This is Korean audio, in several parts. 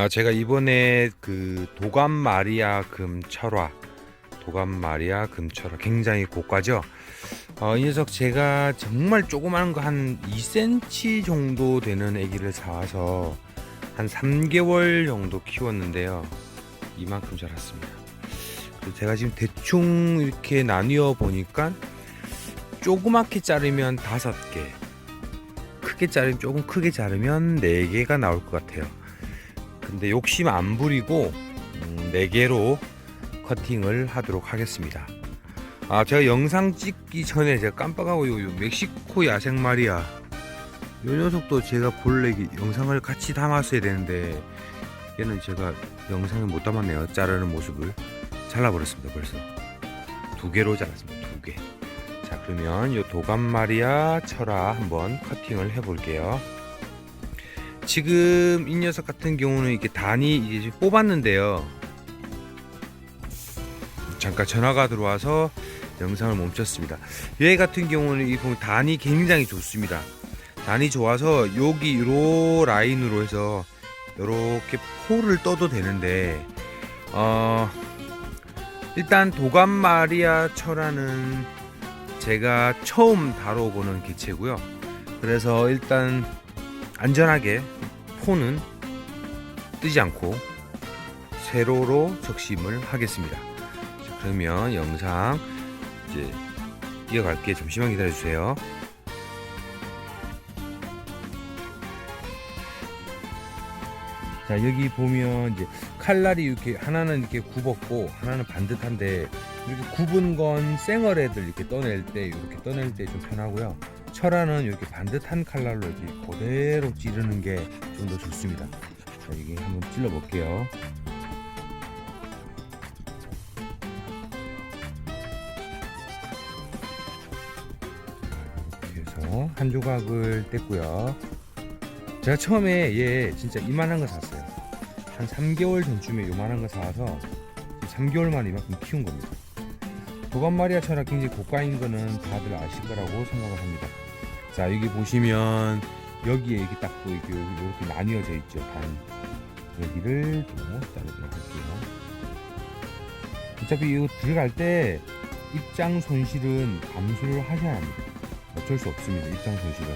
아, 제가 이번에 그 도감 마리아 금 철화, 도감 마리아 금 철화 굉장히 고가죠. 어, 이 녀석 제가 정말 조그마한 거한 2cm 정도 되는 아기를 사와서 한 3개월 정도 키웠는데요. 이만큼 자랐습니다. 제가 지금 대충 이렇게 나뉘어 보니까 조그맣게 자르면 다섯 개, 크게 자르면 조금 크게 자르면 네 개가 나올 것 같아요. 근데 욕심 안 부리고 음, 4개로 커팅을 하도록 하겠습니다. 아 제가 영상 찍기 전에 제가 깜빡하고 요, 요 멕시코 야생 마리아 요 녀석도 제가 본래 이 영상을 같이 담았어야 되는데 얘는 제가 영상에 못 담았네요. 자르는 모습을 잘라버렸습니다. 벌써 두 개로 잘랐습니다. 두 개. 자 그러면 요 도감 마리아 철화 한번 커팅을 해볼게요. 지금 이 녀석 같은 경우는 이렇게 단이 이제 뽑았는데요. 잠깐 전화가 들어와서 영상을 멈췄습니다. 얘 같은 경우는 이 보면 단이 굉장히 좋습니다. 단이 좋아서 여기 요 라인으로 해서 이렇게 포를 떠도 되는데 어 일단 도감 마리아 철화는 제가 처음 다뤄보는 개체고요. 그래서 일단 안전하게 포는 뜨지 않고 세로로 적심을 하겠습니다. 자, 그러면 영상 이제 이어갈게 잠시만 기다려 주세요. 자 여기 보면 이제 칼날이 이렇게 하나는 이렇게 굽었고 하나는 반듯한데 이렇게 굽은 건 생얼애들 이렇게 떠낼 때 이렇게 떠낼 때 좀 편하고요. 철화는 이렇게 반듯한 칼날로 이렇게 그대로 찌르는 게 좀 더 좋습니다. 자, 여기 한번 찔러 볼게요. 해서 한 조각을 뗐고요. 제가 처음에 얘 진짜 이만한 거 샀어요. 한 3개월 전쯤에 요만한 거 사와서 3개월 만에 이만큼 키운 겁니다. 도감 마리아 철학 굉장히 고가인 거는 다들 아실 거라고 생각을 합니다. 자 여기 보시면 여기에 이렇게 딱 또 이렇게, 이렇게 나뉘어져 있죠 단. 여기를 또 자르도록 할게요. 어차피 이거 들어갈 때 입장 손실은 감수를 하셔야 합니다. 어쩔 수 없습니다 입장 손실은.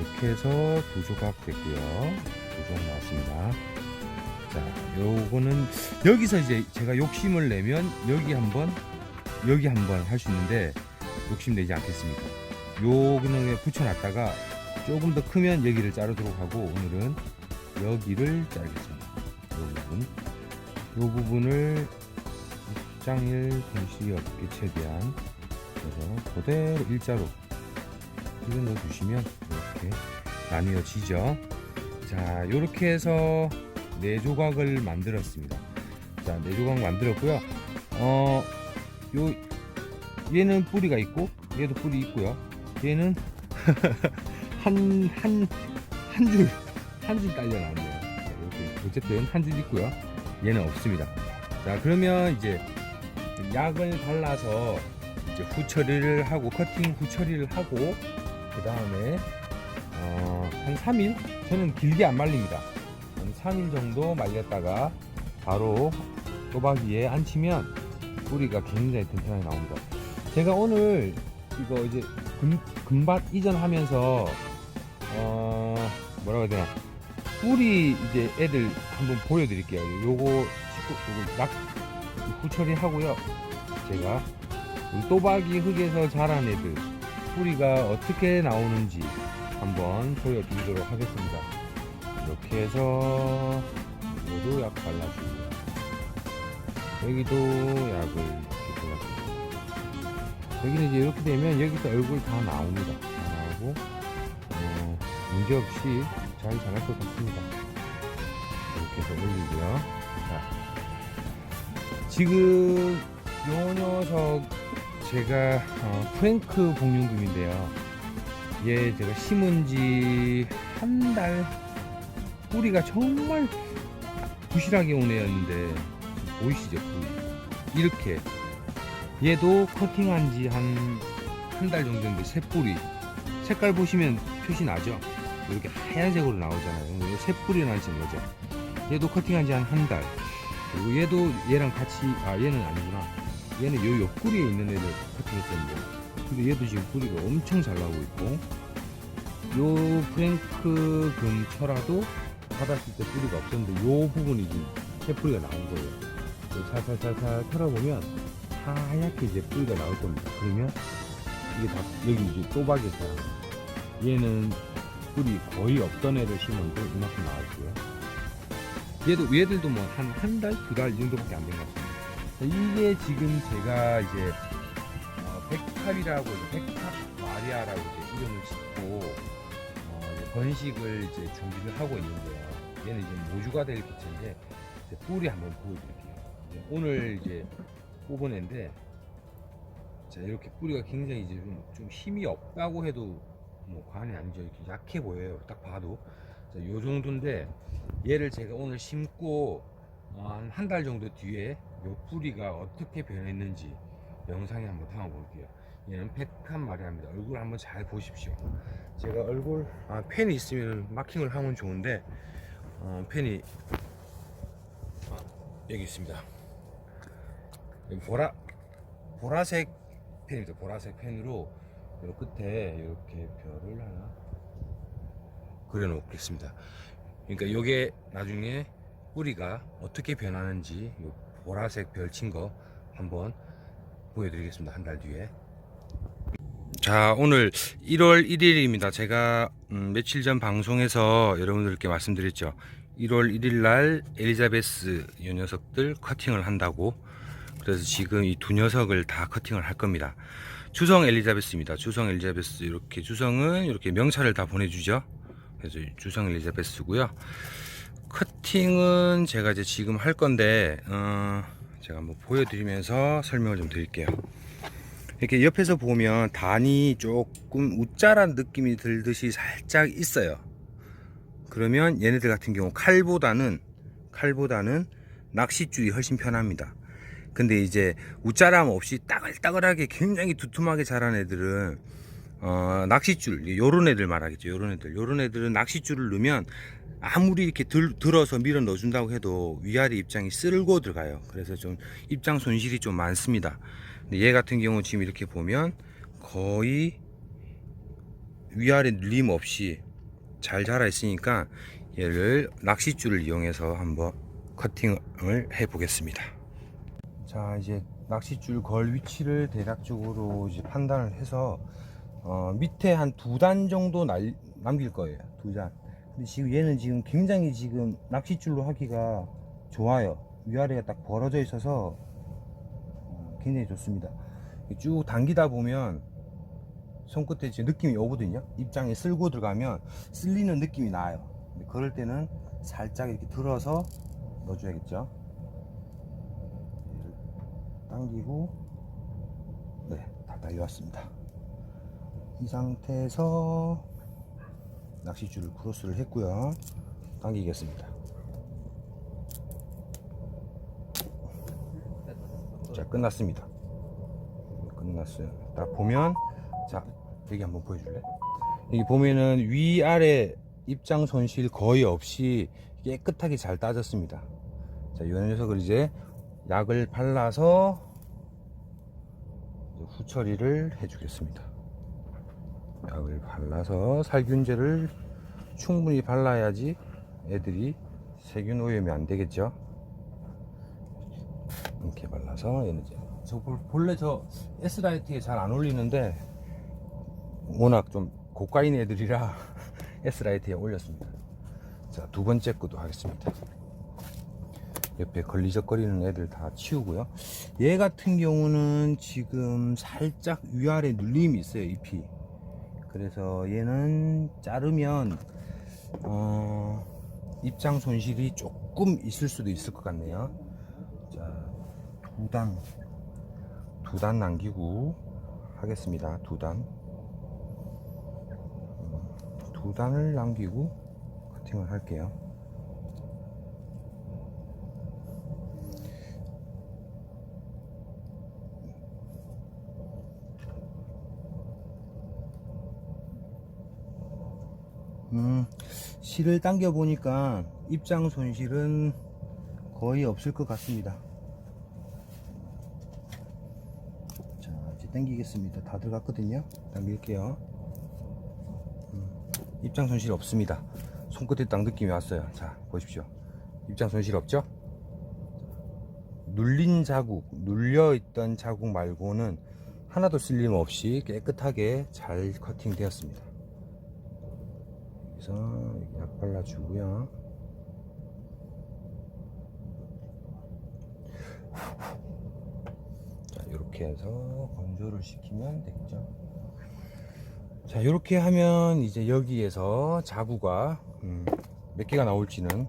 이렇게 해서 두 조각 됐고요. 두 조각 나왔습니다. 자 요거는 여기서 이제 제가 욕심을 내면 여기 한번 여기 한번 할 수 있는데 욕심 내지 않겠습니다 요 그냥 붙여놨다가 조금 더 크면 여기를 자르도록 하고 오늘은 여기를 자르겠습니다. 요 부분, 요 부분을 입장일 분실이 없게 최대한 그래서 그대로 일자로 이거 넣어주시면 이렇게 나뉘어지죠. 자, 이렇게 해서 네 조각을 만들었습니다. 자, 네 조각 만들었고요. 어, 요 얘는 뿌리가 있고 얘도 뿌리 있고요. 얘는 한 한 한 줄 한 줄 딸려 나오네요. 자, 이렇게 어쨌든 한 줄 있고요. 얘는 없습니다. 자 그러면 이제 약을 발라서 이제 후처리를 하고 커팅 후처리를 하고 그 다음에 어, 한 3일 저는 길게 안 말립니다. 한 3일 정도 말렸다가 바로 또박이에 앉히면 뿌리가 굉장히 튼튼하게 나옵니다. 제가 오늘 이거 이제 금, 금밭 이전하면서 어 뭐라고 해야 되나 뿌리 이제 애들 한번 보여드릴게요. 요거 요거 낙 후처리 하고요. 제가 또박이 흙에서 자란 애들 뿌리가 어떻게 나오는지 한번 보여드리도록 하겠습니다. 이렇게 해서 여기도 약 발라주고요. 여기도 약을 이렇게 발라주고 여기는 이제 이렇게 되면 여기서 얼굴 다 나옵니다. 다 나오고 어, 문제 없이 잘 자랄 것 같습니다. 이렇게 해서 올리고요. 자, 지금 요 녀석 제가 어, 프랭크 복륜금인데요. 얘 제가 심은 지 한 달 뿌리가 정말 부실하게 온 애였는데 보이시죠? 뿌리 이렇게 얘도 커팅한 지 한 한 달 정도 됐는데 새 뿌리 색깔 보시면 표시 나죠? 이렇게 하얀색으로 나오잖아요. 이거 새 뿌리 나신 거죠. 얘도 커팅한 지 한 한 달. 그리고 얘도 얘랑 같이 아 얘는 아니구나. 얘는 요 옆구리에 있는 애를 커팅했었는데 근데 얘도 지금 뿌리가 엄청 잘 나오고 있고 요 프랭크 근처라도 받았을 때 뿌리가 없었는데 요 부분이 지금 새 뿌리가 나온 거예요. 살살살살 털어보면 하얗게 이제 뿌리가 나올 겁니다. 그러면 이게 다 여기 이제 또박이에서 얘는 뿌리 거의 없던 애를 심었는데 이만큼 나왔고요. 얘도 얘들도 뭐 한 한 달, 두 달 이 정도밖에 안 된 것 같습니다. 자, 이게 지금 제가 이제 어, 백합이라고 백합 마리아라고 이제 이름을 짓고 어, 이제 번식을 이제 준비를 하고 있는데요. 얘는 이제 모주가 될 개체인데 이제 뿌리 한번 보여드릴게요. 이제 오늘 이제 뽑은 애인데 자 이렇게 뿌리가 굉장히 이제 좀, 좀 힘이 없다고 해도 뭐 과언이 아니죠. 이렇게 약해 보여요. 딱 봐도 자, 요 정도인데 얘를 제가 오늘 심고 어, 한한 달 정도 뒤에 요 뿌리가 어떻게 변했는지 영상에 한번 담아 볼게요. 얘는 백한 마리아입니다. 얼굴 한번 잘 보십시오. 제가 얼굴 아, 펜이 있으면 마킹을 하면 좋은데 어, 펜이 아, 여기 있습니다. 보라 보라색 펜입니다. 보라색 펜으로 요 끝에 이렇게 별을 하나 그려 놓겠습니다. 그러니까 요게 나중에 뿌리가 어떻게 변하는지 요 보라색 별친 거 한번 보여드리겠습니다. 한 달 뒤에. 자, 오늘 1월 1일입니다. 제가 음, 며칠 전 방송에서 여러분들께 말씀드렸죠. 1월 1일 날 엘리자베스 이 녀석들 커팅을 한다고. 그래서 지금 이 두 녀석을 다 커팅을 할 겁니다. 주성 엘리자베스입니다. 주성 엘리자베스 이렇게 주성은 이렇게 명찰을 다 보내주죠. 그래서 주성 엘리자베스고요. 커팅은 제가 이제 지금 할 건데 어, 제가 한번 보여드리면서 설명을 좀 드릴게요. 이렇게 옆에서 보면 단이 조금 우짜란 느낌이 들듯이 살짝 있어요. 그러면 얘네들 같은 경우 칼보다는 칼보다는 낚싯줄이 훨씬 편합니다. 근데 이제 우짜람 없이 따글따글하게 굉장히 두툼하게 자란 애들은 어, 낚싯줄 요런 애들 말하겠죠. 요런 애들 요런 애들은 낚싯줄을 넣으면 아무리 이렇게 들, 들어서 밀어 넣어준다고 해도 위아래 입장이 쓸고 들어가요. 그래서 좀 입장 손실이 좀 많습니다. 근데 얘 같은 경우 지금 이렇게 보면 거의 위아래 눌림 없이 잘 자라 있으니까 얘를 낚싯줄을 이용해서 한번 커팅을 해 보겠습니다. 자 이제 낚싯줄 걸 위치를 대략적으로 이제 판단을 해서 어, 밑에 한 두 단 정도 날, 남길 거예요. 두 단. 근데 지금 얘는 지금 굉장히 지금 낚싯줄로 하기가 좋아요. 위아래가 딱 벌어져 있어서 어, 굉장히 좋습니다. 쭉 당기다 보면 손끝에 지금 느낌이 오거든요. 입장에 쓸고 들어가면 쓸리는 느낌이 나요. 그럴 때는 살짝 이렇게 들어서 넣어줘야겠죠. 당기고 네, 다 달려왔습니다. 이 상태에서 낚싯줄을 크로스를 했고요. 당기겠습니다. 자, 끝났습니다. 끝났어요. 딱 보면 자, 여기 한번 보여줄래? 여기 보면은 위아래 입장 손실 거의 없이 깨끗하게 잘 따졌습니다. 자, 이 녀석을 이제 약을 발라서 후처리를 해주겠습니다. 약을 발라서 살균제를 충분히 발라야지 애들이 세균 오염이 안 되겠죠. 이렇게 발라서 얘는 이제 저 볼- 본래 저 S라이트에 잘안 어울리는데 워낙 좀 고가인 애들이라 S라이트에 올렸습니다. 자, 두 번째 것도 하겠습니다. 옆에 걸리적거리는 애들 다 치우고요. 얘 같은 경우는 지금 살짝 위아래 눌림이 있어요, 잎이. 그래서 얘는 자르면 어, 입장 손실이 조금 있을 수도 있을 것 같네요. 자, 두 단, 두 단 남기고 하겠습니다. 두 단. 음, 두 단을 남기고 커팅을 할게요. 음, 실을 당겨 보니까 입장 손실은 거의 없을 것 같습니다. 자, 이제 당기겠습니다. 다 들어갔거든요. 당길게요. 음, 입장 손실 없습니다. 손끝에 딱 느낌이 왔어요. 자, 보십시오. 입장 손실 없죠? 눌린 자국, 눌려 있던 자국 말고는 하나도 쓸림 없이 깨끗하게 잘 커팅 되었습니다. 그래서 약 발라주고요. 자, 이렇게 해서 건조를 시키면 되겠죠. 자, 이렇게 하면 이제 여기에서 자구가 음, 몇 개가 나올지는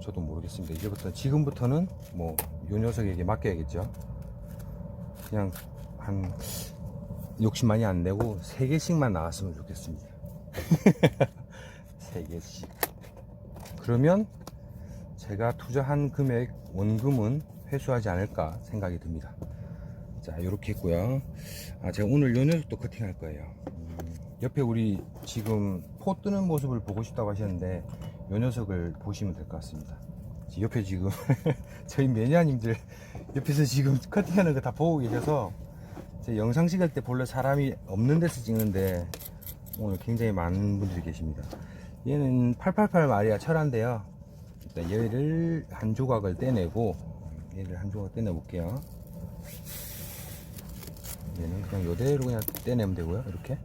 저도 모르겠습니다. 이제부터 지금부터는 뭐 요 녀석에게 맡겨야겠죠. 그냥 한 욕심 많이 안 내고 세 개씩만 나왔으면 좋겠습니다. 세 개씩. 그러면 제가 투자한 금액 원금은 회수하지 않을까 생각이 듭니다. 자, 이렇게 했고요. 아, 제가 오늘 요 녀석도 커팅할 거예요. 음, 옆에 우리 지금 포 뜨는 모습을 보고 싶다고 하셨는데 요 녀석을 보시면 될 것 같습니다. 지- 옆에 지금 저희 매니아님들 옆에서 지금 커팅하는 거 다 보고 계셔서 제 영상 찍을 때 본래 사람이 없는 데서 찍는데 오늘 굉장히 많은 분들이 계십니다. 얘는 888 마리아 철화인데요. 일단 얘를 한 조각을 떼내고 얘를 한 조각 떼내 볼게요. 얘는 그냥 요대로 그냥 떼내면 되고요. 이렇게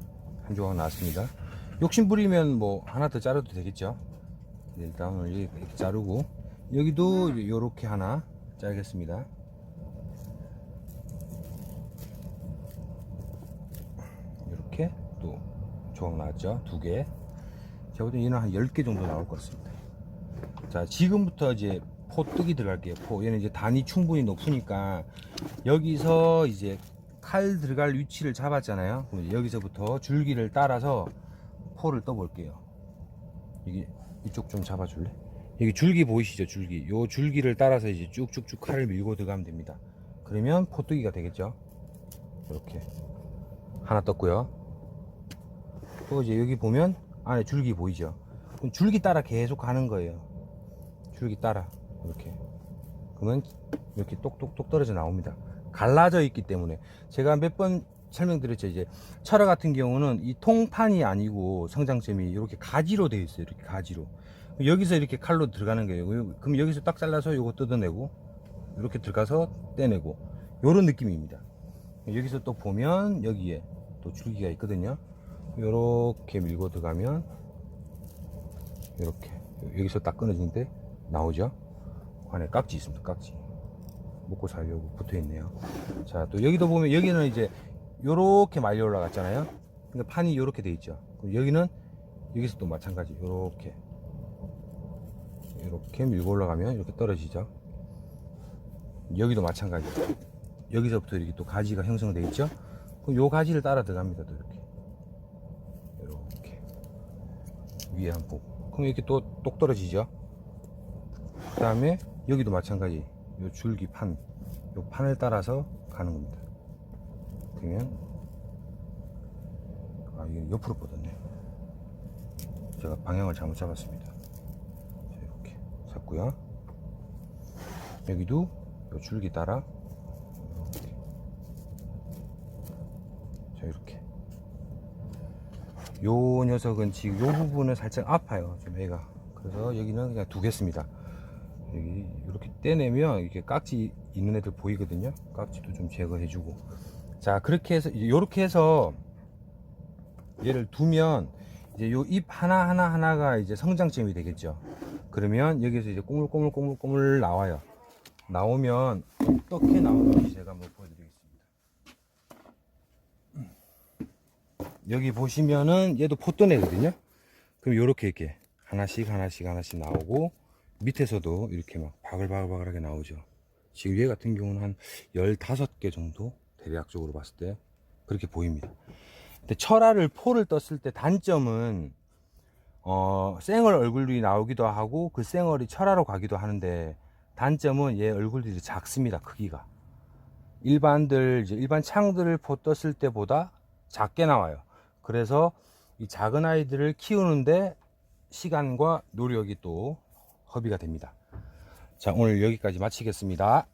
한 조각 나왔습니다. 욕심 부리면 뭐 하나 더 자르도 되겠죠. 네, 일단 오늘 이렇게 자르고 여기도 요렇게 하나 자르겠습니다. 이렇게 또 조각 나왔죠. 두 개. 제가 볼때 얘는 한 10개 정도 나올 것 같습니다. 자, 지금부터 이제 포 뜨기 들어갈게요. 포. 얘는 이제 단이 충분히 높으니까 여기서 이제 칼 들어갈 위치를 잡았잖아요. 여기서부터 줄기를 따라서 포를 떠 볼게요. 여기 이쪽 좀 잡아줄래? 여기 줄기 보이시죠? 줄기. 요 줄기를 따라서 이제 쭉쭉쭉 칼을 밀고 들어가면 됩니다. 그러면 포뜨기가 되겠죠? 이렇게 하나 떴고요. 또 이제 여기 보면 안에 줄기 보이죠? 그럼 줄기 따라 계속 가는 거예요. 줄기 따라 이렇게. 그러면 이렇게 똑똑똑 떨어져 나옵니다. 갈라져 있기 때문에 제가 몇 번 설명드렸죠. 이제 철화 같은 경우는 이 통판이 아니고 성장점이 이렇게 가지로 되어 있어요. 이렇게 가지로. 여기서 이렇게 칼로 들어가는 거예요. 그럼 여기서 딱 잘라서 요거 뜯어내고 이렇게 들어가서 떼내고 요런 느낌입니다. 여기서 또 보면 여기에 또 줄기가 있거든요. 요렇게 밀고 들어가면 이렇게 여기서 딱 끊어지는데 나오죠. 안에 깍지 있습니다. 깍지. 먹고 살려고 붙어 있네요. 자, 또 여기도 보면 여기는 이제 요렇게 말려 올라갔잖아요. 그러니까 판이 요렇게 돼 있죠. 여기는 여기서 또 마찬가지 요렇게 이렇게 밀고 올라가면 이렇게 떨어지죠. 여기도 마찬가지. 여기서부터 이렇게 또 가지가 형성돼 있죠. 그럼 요 가지를 따라 들어갑니다. 또 이렇게 이렇게 위에 한 폭. 그럼 이렇게 또 똑 떨어지죠. 그 다음에 여기도 마찬가지. 요 줄기 판, 요 판을 따라서 가는 겁니다. 그러면 아 이게 옆으로 뻗었네. 제가 방향을 잘못 잡았습니다. 자, 이렇게 잡고요. 여기도 요 줄기 따라. 자 이렇게. 요 녀석은 지금 요 부분은 살짝 아파요. 좀 애가. 그래서 여기는 그냥 두겠습니다. 여기 이렇게 떼내면 이렇게 깍지 있는 애들 보이거든요. 깍지도 좀 제거해 주고. 자 그렇게 해서 이렇게 해서 얘를 두면 이제 요 잎 하나 하나 하나가 이제 성장점이 되겠죠. 그러면 여기서 이제 꼬물꼬물꼬물꼬물 나와요. 나오면 어떻게 나오는지 제가 한번 보여드리겠습니다. 여기 보시면은 얘도 포도내거든요. 그럼 요렇게 이렇게 하나씩 하나씩 하나씩 나오고 밑에서도 이렇게 막 바글바글바글하게 나오죠. 지금 얘 같은 경우는 한 15개 정도 대략적으로 봤을 때 그렇게 보입니다. 근데 철화를 포를 떴을 때 단점은 어, 쌩얼 얼굴들이 나오기도 하고 그 쌩얼이 철화로 가기도 하는데 단점은 얘 얼굴들이 작습니다. 크기가. 일반들 일반 창들을 포 떴을 때보다 작게 나와요. 그래서 이 작은 아이들을 키우는데 시간과 노력이 또 허비가 됩니다. 자, 오늘 여기까지 마치겠습니다.